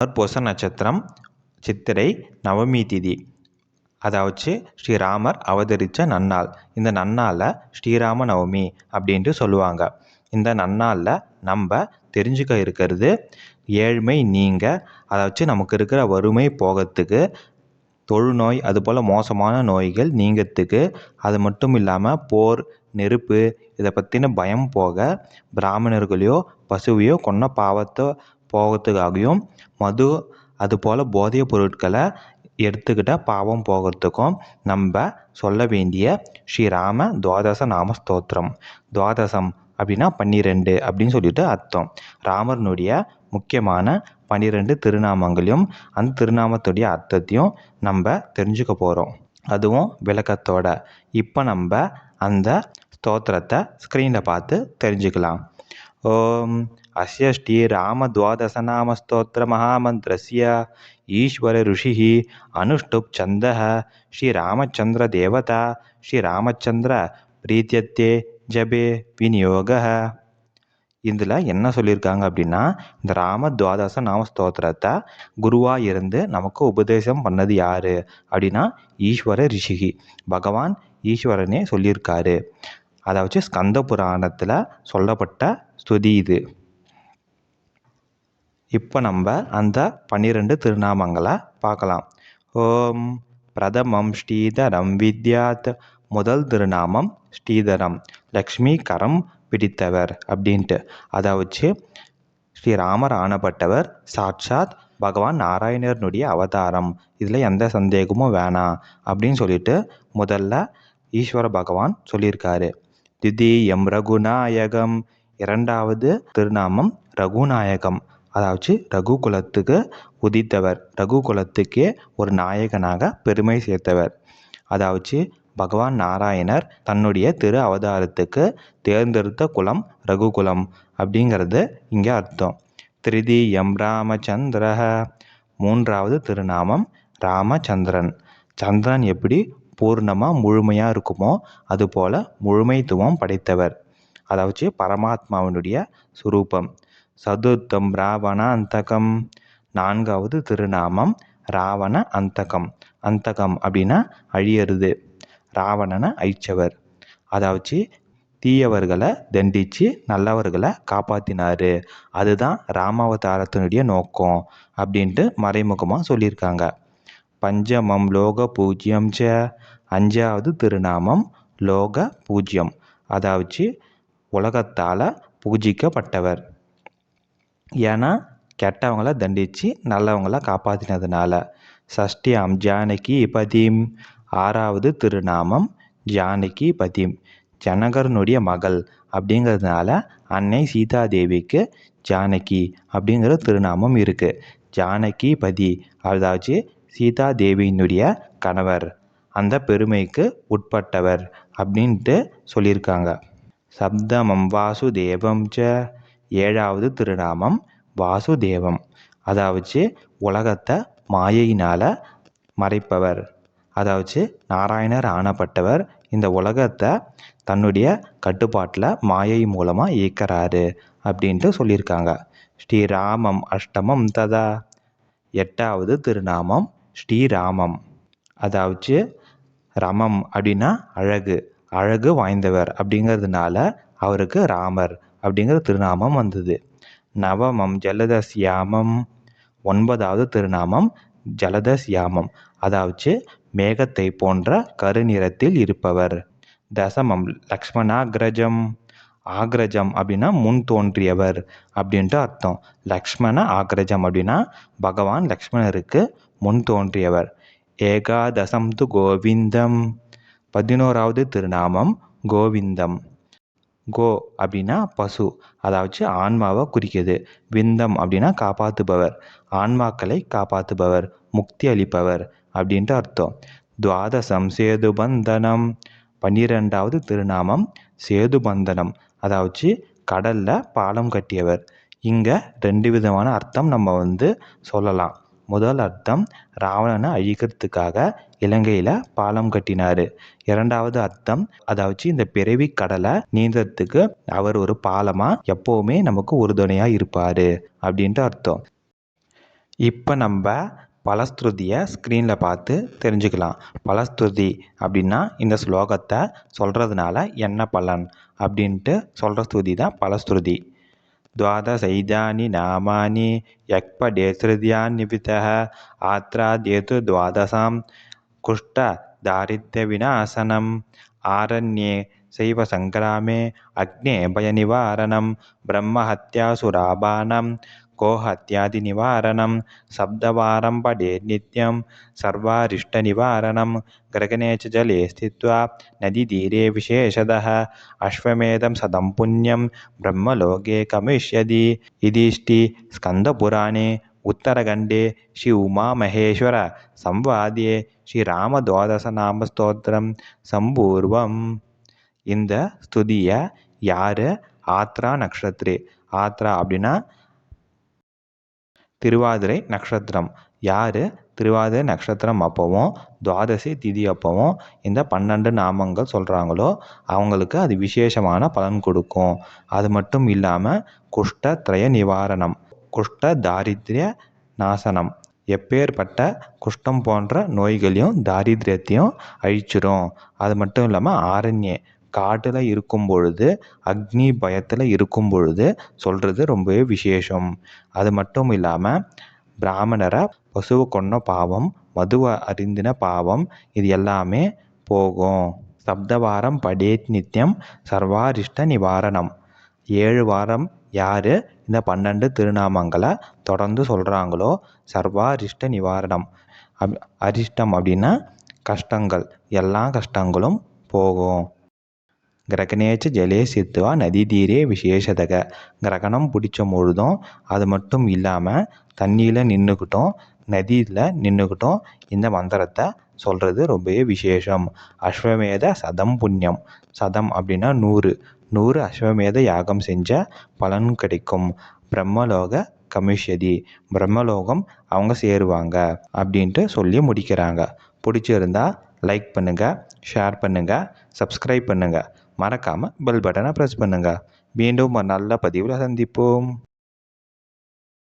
புனர்பூச நட்சத்திரம் சித்திரை நவமி திதி. அதாவது ஸ்ரீராமர் அவதரித்த நன்னாள். இந்த நன்னாளை ஸ்ரீராம நவமி அப்படின்ட்டு சொல்லுவாங்க. இந்த நன்னாளில் நம்ம தெரிஞ்சுக்க இருக்கிறது ஏழ்மை நீங்க. அதாவது நமக்கு இருக்கிற வறுமை போகிறதுக்கு தொழுநோய் அதுபோல் மோசமான நோய்கள் நீங்கிறதுக்கு அது மட்டும் இல்லாமல் போர் நெருப்பு இதை பற்றின பயம் போக பிராமணர்களையோ பசுவையோ கொன்ன பாவத்தை போகிறதுக்காகவும் மது அதுபோல் போதைப் பொருட்களை எடுத்துக்கிட்ட பாவம் போகிறதுக்கும் நம்ம சொல்ல வேண்டிய ஸ்ரீராம துவாதச நாம ஸ்தோத்திரம். துவாதசம் அப்படின்னா பன்னிரெண்டு அப்படின்னு சொல்லிட்டு அர்த்தம். ராமர்னுடைய முக்கியமான பன்னிரெண்டு திருநாமங்களையும் அந்த திருநாமத்துடைய அர்த்தத்தையும் நம்ம தெரிஞ்சுக்க போகிறோம் அதுவும் விளக்கத்தோட. இப்போ நம்ம அந்த ஸ்தோத்திரத்தை ஸ்க்ரீனில் பார்த்து தெரிஞ்சுக்கலாம். ஓம் அஸ்ய ராம துவாதச நாம ஸ்தோத்திர ஈஸ்வர ருஷிः அனுஷ்டுப் சந்தः ஸ்ரீ ராமச்சந்திர தேவதா ஸ்ரீ ராமச்சந்திர பிரீத்தியத்தே ஜபே விநியோக இதில் என்ன சொல்லியிருக்காங்க அப்படின்னா இந்த ராம துவாதச நாம ஸ்தோத்திரத்தை குருவாக இருந்து நமக்கு உபதேசம் பண்ணது யார்? அப்படின்னா ஈஸ்வர ரிஷிகி பகவான் ஈஸ்வரனே சொல்லியிருக்காரு. அதாவது ஸ்கந்த புராணத்தில் சொல்லப்பட்ட ஸ்துதி இது. இப்போ நம்ம அந்த பன்னிரெண்டு திருநாமங்களை பார்க்கலாம். ஓம் பிரதமம் ஸ்ரீதரம் வித்யாத். முதல் திருநாமம் ஸ்ரீதரம். லக்ஷ்மி கரம் பிடித்தவர் அப்படின்ட்டு. அதை வச்சு ஸ்ரீராமர் ஆனப்பட்டவர் சாட்சாத் பகவான் நாராயணனுடைய அவதாரம். இதில் எந்த சந்தேகமும் வேணாம் அப்படின்னு சொல்லிட்டு முதல்ல ஈஸ்வர பகவான் சொல்லியிருக்காரு. எம் ரகுநாயகம். இரண்டாவது திருநாமம் ரகுநாயகம். அதாவது ரகுகுலத்துக்கு உதித்தவர். ரகுகுலத்துக்கே ஒரு நாயகனாக பெருமை சேர்த்தவர். அதாவது பகவான் நாராயணர் தன்னுடைய திரு அவதாரத்துக்கு தேர்ந்தெடுத்த குலம் ரகுகுலம் அப்படிங்கிறது இங்கே அர்த்தம். திரிதி எம் ராமச்சந்திர மூன்றாவது திருநாமம் ராமச்சந்திரன். சந்திரன் எப்படி பூர்ணமாக முழுமையாக இருக்குமோ அதுபோல் முழுமைத்துவம் படைத்தவர். அதாவது பரமாத்மாவினுடைய சுரூபம். சதுர்த்தம் ராவண அந்தகம். நான்காவது திருநாமம் ராவண அந்தகம். அந்தகம் அப்படின்னா அழியறது. ராவணனை அழிச்சவர். அதாவது தீயவர்களை தண்டித்து நல்லவர்களை காப்பாற்றினார் அதுதான் ராமாவதாரத்தினுடைய நோக்கம் அப்படின்ட்டு மறைமுகமாக சொல்லியிருக்காங்க. பஞ்சமம் லோக பூஜ்யம் ச. அஞ்சாவது திருநாமம் லோக பூஜ்யம். அதாவது உலகத்தால் பூஜிக்கப்பட்டவர். ஏன்னா கெட்டவங்கள தண்டித்து நல்லவங்கள காப்பாற்றினதுனால சஷ்டியாம் ஜானகி பதீம். ஆறாவது திருநாமம் ஜானகி பதீம். ஜனகரனுடைய மகள் அப்படிங்கிறதுனால அன்னை சீதாதேவிக்கு ஜானகி அப்படிங்கிற திருநாமம் இருக்குது ஜானகி பதி அதாவது சீதாதேவியினுடைய கணவர் அந்த பெருமைக்கு உட்பட்டவர் அப்படின்ட்டு சொல்லியிருக்காங்க. சப்தமம் வாசுதேவம் ச ஏழாவது திருநாமம் வாசுதேவம். அதாவது உலகத்தை மாயையினால் மறைப்பவர். அதாவது நாராயணர் ஆனப்பட்டவர் இந்த உலகத்தை தன்னுடைய கட்டுப்பாட்டில் மாயை மூலமாக இயக்கிறாரு அப்படின்ட்டு சொல்லியிருக்காங்க. ஸ்ரீராமம் அஷ்டமம் ததா. எட்டாவது திருநாமம் ஸ்ரீராமம். அதாவது ரமம் அப்படின்னா அழகு அழகு வாய்ந்தவர் அப்படிங்கிறதுனால அவருக்கு ராமர் அப்படிங்கிற திருநாமம் வந்தது. நவமம் ஜலதஸ்யாமம் ஒன்பதாவது திருநாமம் ஜலதஸ் யாமம் அதாவது மேகத்தை போன்ற கருநிறத்தில் இருப்பவர். தசமம் லக்ஷ்மணாகிரஜம். ஆக்ரஜம் அப்படின்னா முன் தோன்றியவர் அப்படின்ட்டு அர்த்தம். லக்ஷ்மண ஆக்ரஜம் அப்படின்னா பகவான் லக்ஷ்மணருக்கு முன் தோன்றியவர். ஏகாதசம் து கோவிந்தம். பதினோராவது திருநாமம் கோவிந்தம். கோ அப்படின்னா பசு. அதாவது ஆன்மாவை குறிக்கிறது விந்தம் அப்படின்னா காப்பாற்றுபவர் ஆன்மாக்களை காப்பாற்றுபவர் முக்தி அளிப்பவர் அப்படின்ட்டு அர்த்தம். துவாதசம் சேதுபந்தனம் பன்னிரெண்டாவது திருநாமம் சேதுபந்தனம் அதாவது கடலில் பாலம் கட்டியவர். இங்கே ரெண்டு விதமான அர்த்தம் நம்ம வந்து சொல்லலாம். முதல் அர்த்தம் ராவணனை அழிக்கிறதுக்காக இலங்கையில் பாலம் கட்டினார். இரண்டாவது அர்த்தம் அதாவது இந்த பிறவி கடலை நீந்தறதுக்கு அவர் ஒரு பாலமாக எப்போவுமே நமக்கு உறுதுணையாக இருப்பார் அப்படின்ட்டு அர்த்தம். இப்போ நம்ம பலஸ்ருதியை ஸ்க்ரீனில் பார்த்து தெரிஞ்சுக்கலாம். பலஸ்ருதி அப்படின்னா இந்த ஸ்லோகத்தை சொல்கிறதுனால என்ன பலன் அப்படின்ட்டு சொல்கிற ஸ்துதி தான் பலஸ்ருதி. द्वादशैतानि नामानि यक्पडेसृद्यान्निपितः आत्राद्येतु द्वादशां कुष्ठदारिद्र्यविनाशनम् आरण्ये शैवसङ्ग्रामे अग्ने भयनिवारणं ब्रह्महत्यासुरापानं गोहत्यादिनिवारणं शब्दवारं पठेत् नित्यं सर्वारिष्टनिवारणं गगने च जले स्थित्वा नदीतीरे विशेषतः अश्वमेधं शतं पुण्यं ब्रह्मलोके गमिष्यति इदिष्टि स्कन्दपुराणे उत्तरखण्डे श्री उमामहेश्वर संवादे ஸ்ரீராமதுவாதசநாமஸ்தோத்திரம் சம்பூர்வம் இந்த ஸ்துதியை யார் ஆத்ரா நக்ஷத்ரே ஆத்ரா அப்படின்னா திருவாதிரை நட்சத்திரம். யார்? திருவாதிரை நட்சத்திரம் அப்போவும் துவாதசி திதி அப்போவும் இந்த பன்னெண்டு நாமங்கள் சொல்கிறாங்களோ அவங்களுக்கு அது விசேஷமான பலன் கொடுக்கும். அது மட்டும் இல்லாமல் குஷ்டத்ரய நிவாரணம் குஷ்ட தாரித்ய நாசனம். எப்பேற்பட்ட குஷ்டம் போன்ற நோய்களையும் தாரித்ரியத்தையும் அழிச்சிரும். அது மட்டும் இல்லாமல் ஆரண்ய காட்டில் இருக்கும் பொழுது அக்னி பயத்தில் இருக்கும் பொழுது சொல்கிறது ரொம்பவே விசேஷம். அது மட்டும் இல்லாமல் பிராமணரை பசுவை கொன்ன பாவம் மதுவை அறிந்தின பாவம் இது எல்லாமே போகும். சப்தவாரம் படேத் நித்தியம் சர்வாரிஷ்ட நிவாரணம். ஏழு வாரம் யார் இந்த பன்னெண்டு திருநாமங்களை தொடர்ந்து சொல்கிறாங்களோ சர்வாரிஷ்ட நிவாரணம். அப் அரிஷ்டம் அப்படின்னா கஷ்டங்கள் எல்லா கஷ்டங்களும் போகும். கிரகணேச்ச ஜலே சித்துவா நதி தீரே விசேஷதக. கிரகணம் பிடிச்ச பொழுதும் அது மட்டும் இல்லாமல் தண்ணியில் நின்றுக்கிட்டோம் நதியில் நின்றுக்கிட்டோம் இந்த மந்திரத்தை சொல்கிறது ரொம்பவே விசேஷம். அஸ்வமேத சதம் புண்ணியம். சதம் அப்படின்னா நூறு. நூறு அஸ்வமேத யாகம் செஞ்சால் பலன் கிடைக்கும். பிரம்மலோக கமிஷதி பிரம்மலோகம் அவங்க சேருவாங்க அப்படின்ட்டு சொல்லி முடிக்கிறாங்க. பிடிச்சிருந்தா லைக் பண்ணுங்கள் ஷேர் பண்ணுங்கள் சப்ஸ்கிரைப் பண்ணுங்கள் மறக்காமல் பெல் பட்டனை ப்ரெஸ் பண்ணுங்கள் மீண்டும் ஒரு நல்ல பதிவில் சந்திப்போம்.